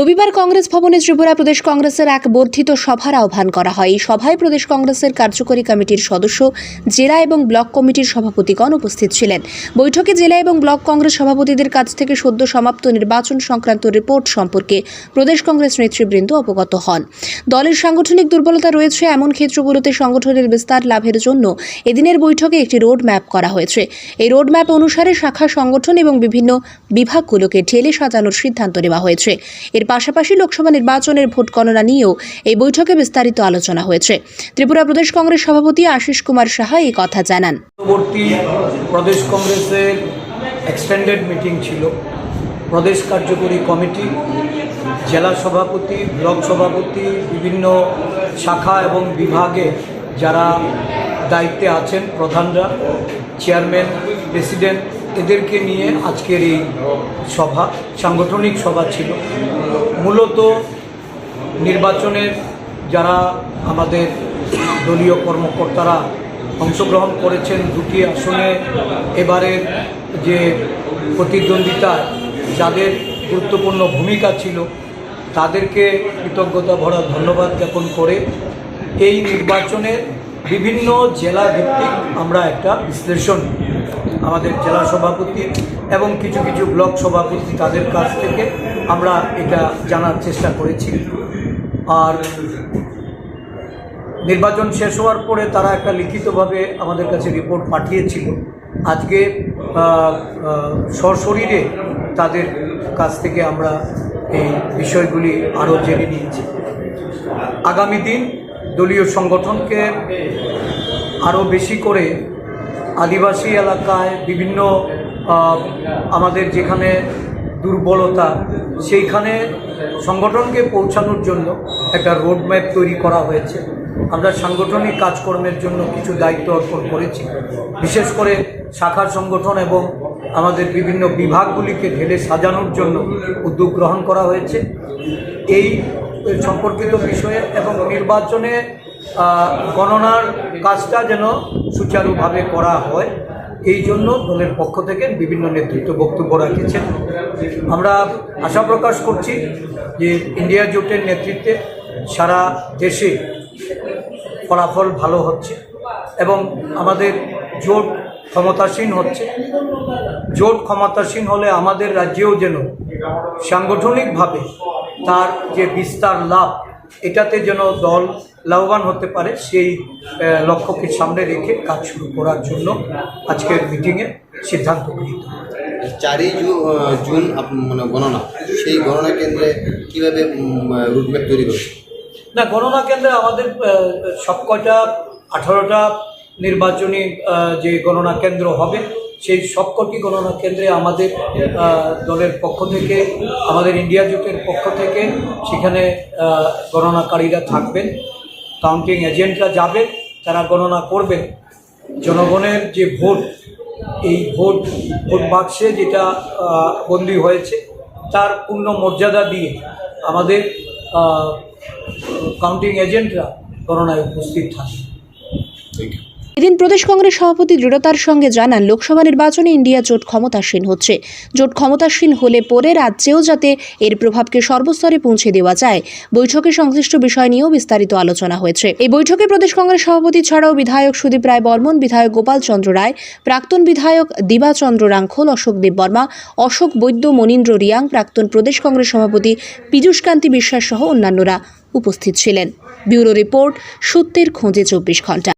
রবিবার কংগ্রেস ভবনে ত্রিপুরা প্রদেশ কংগ্রেসের এক বর্ধিত সভার আহ্বান করা হয়। এই সভায় প্রদেশ কংগ্রেসের কার্যকরী কমিটির সদস্য, জেলা এবং ব্লক কমিটির সভাপতিগণ উপস্থিত ছিলেন। বৈঠকে জেলা এবং ব্লক কংগ্রেস সভাপতিদের কাছ থেকে সদ্য সমাপ্ত নির্বাচন সংক্রান্ত রিপোর্ট সম্পর্কে প্রদেশ কংগ্রেস নেতৃবৃন্দ অবগত হন। দলের সাংগঠনিক দুর্বলতা রয়েছে, এমন ক্ষেত্রগুলোতে সংগঠনের বিস্তার লাভের জন্য এদিনের বৈঠকে একটি রোড ম্যাপ করা হয়েছে। এই রোড ম্যাপ অনুসারে শাখা সংগঠন এবং বিভিন্ন বিভাগগুলোকে ঢেলে সাজানোর সিদ্ধান্ত নেওয়া হয়েছে। এর পাশাপাশি লোকসভা নির্বাচনের ভোট গণনা নিয়েও এই বৈঠকে বিস্তারিত আলোচনা হয়েছে। ত্রিপুরা প্রদেশ কংগ্রেস সভাপতি আশিস কুমার সাহা এই কথা জানান। পূর্ববর্তী প্রদেশ কংগ্রেসের এক্সটেন্ডেড মিটিং ছিল। প্রদেশ কার্যকরী কমিটি, জেলা সভাপতি, ব্লক সভাপতি, বিভিন্ন শাখা এবং বিভাগে যারা দায়িত্বে আছেন প্রধানরা, চেয়ারম্যান, প্রেসিডেন্ট, এদেরকে নিয়ে আজকের এই সভা, সাংগঠনিক সভা ছিল। মূলত নির্বাচনের যারা আমাদের দলীয় কর্মকর্তারা অংশগ্রহণ করেছেন দুটি আসনে, এবারের যে প্রতিদ্বন্দ্বিতায় যাদের গুরুত্বপূর্ণ ভূমিকা ছিল, তাদেরকে কৃতজ্ঞতা ভরা ধন্যবাদ জ্ঞাপন করে এই নির্বাচনের বিভিন্ন জেলা ভিত্তিক আমরা একটা বিশ্লেষণ, আমাদের জেলা সভাপতি এবং কিছু কিছু ব্লক সভাপতি তাদের কাছ থেকে আমরা এটা জানার চেষ্টা করেছি। আর নির্বাচন শেষ হওয়ার পরে তারা একটা লিখিতভাবে আমাদের কাছে রিপোর্ট পাঠিয়েছিল। আজকে সশরীরে তাদের কাছ থেকে আমরা এই বিষয়গুলি আরও জেনে নিয়েছি। আগামী দিন দলীয় সংগঠনকে আরও বেশি করে আদিবাসী এলাকায় বিভিন্ন আমাদের যেখানে দুর্বলতা, সেইখানে সংগঠনকে পৌঁছানোর জন্য একটা রোডম্যাপ তৈরি করা হয়েছে। আমরা সাংগঠনিক কাজকর্মের জন্য কিছু দায়িত্ব অর্পণ করেছি। বিশেষ করে শাখার সংগঠন এবং আমাদের বিভিন্ন বিভাগগুলিকে ঢেলে সাজানোর জন্য উদ্যোগ গ্রহণ করা হয়েছে। এই সম্পর্কিত বিষয়ে এবং নির্বাচনে গণনার কাজটা যেন সুচারুভাবে করা হয়। এই জন্য দলের পক্ষ থেকে বিভিন্ন নেতৃত্ব বক্তব্য রাখেছেন। আমরা আশা প্রকাশ করছি যে ইন্ডিয়া জোটের নেতৃত্বে সারা দেশে ফলাফল ভালো হচ্ছে এবং আমাদের জোট ক্ষমতাসীন হচ্ছে। জোট ক্ষমতাসীন হলে আমাদের রাজ্যেও যেন সাংগঠনিকভাবে তার যে বিস্তার লাভ, এটাতে যেন দল লাভবান হতে পারে সেই লক্ষ্যকে সামনে রেখে কাজ শুরু করার জন্য আজকের মিটিংয়ে সিদ্ধান্ত গৃহীত চারই জুন মানে গণনা সেই গণনা কেন্দ্রে কীভাবে রুটম্যাপ তৈরি করছে না গণনা কেন্দ্রে আমাদের সবকটা আঠারোটা নির্বাচনী যে গণনা কেন্দ্র হবে সেই সবকটি গণনা কেন্দ্রে আমাদের দলের পক্ষ থেকে আমাদের ইন্ডিয়া জোটের পক্ষ থেকে সেখানে গণনাকারীরা থাকবেন। কাউন্টিং এজেন্টরা যাবে, তারা গণনা করবে। জনগণের যে ভোট, এই ভোট ভোট বাক্সে যেটা বন্দী হয়েছে, তার পূর্ণ মর্যাদা দিয়ে আমাদের কাউন্টিং এজেন্টরা গণনায় উপস্থিত থাকে এদিন প্রদেশ কংগ্রেস সভাপতি দৃঢ়তার সঙ্গে জানান, লোকসভা নির্বাচনে ইন্ডিয়া জোট ক্ষমতাসীন হচ্ছে। জোট ক্ষমতাসীন হলে পরে রাজ্যেও যাতে এর প্রভাবকে সর্বস্তরে পৌঁছে দেওয়া যায়। বৈঠকে সংশ্লিষ্ট বিষয় নিয়েও বিস্তারিত আলোচনা হয়েছে। এই বৈঠকে প্রদেশ কংগ্রেস সভাপতি ছাড়াও বিধায়ক সুদীপ রায় বর্মন, বিধায়ক গোপাল চন্দ্র রায়, প্রাক্তন বিধায়ক দিবাচন্দ্র রাঙ্খল, অশোক দেববর্মা অশোক বৈদ্য মনীন্দ্র রিয়াং, প্রাক্তন প্রদেশ কংগ্রেস সভাপতি পীযূষকান্তি বিশ্বাস সহ অন্যান্যরা উপস্থিত ছিলেন। ব্যুরো রিপোর্ট সত্যের খোঁজে চব্বিশ ঘণ্টা।